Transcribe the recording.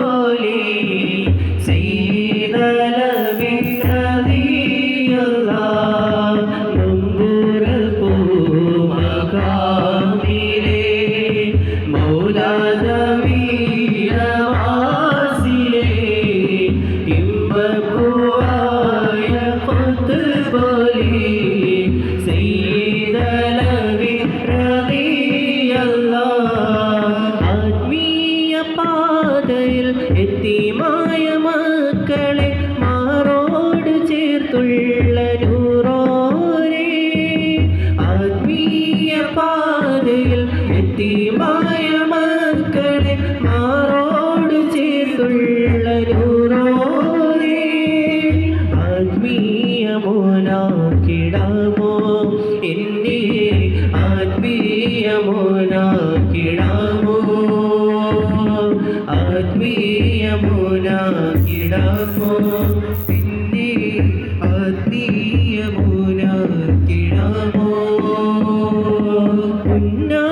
പോലെ ആത്മീയ പാതയിൽ എത്തിമായ മക്കളെ മക്കളെ മാറോട് ചേർത്തുള്ള നൂറോരേ എന്നെ ആത്മീയ മോനാക്കിടാമോ എന്നെ ആത്മീയ മോനാക്കിടാമോ ഉന്നതമാം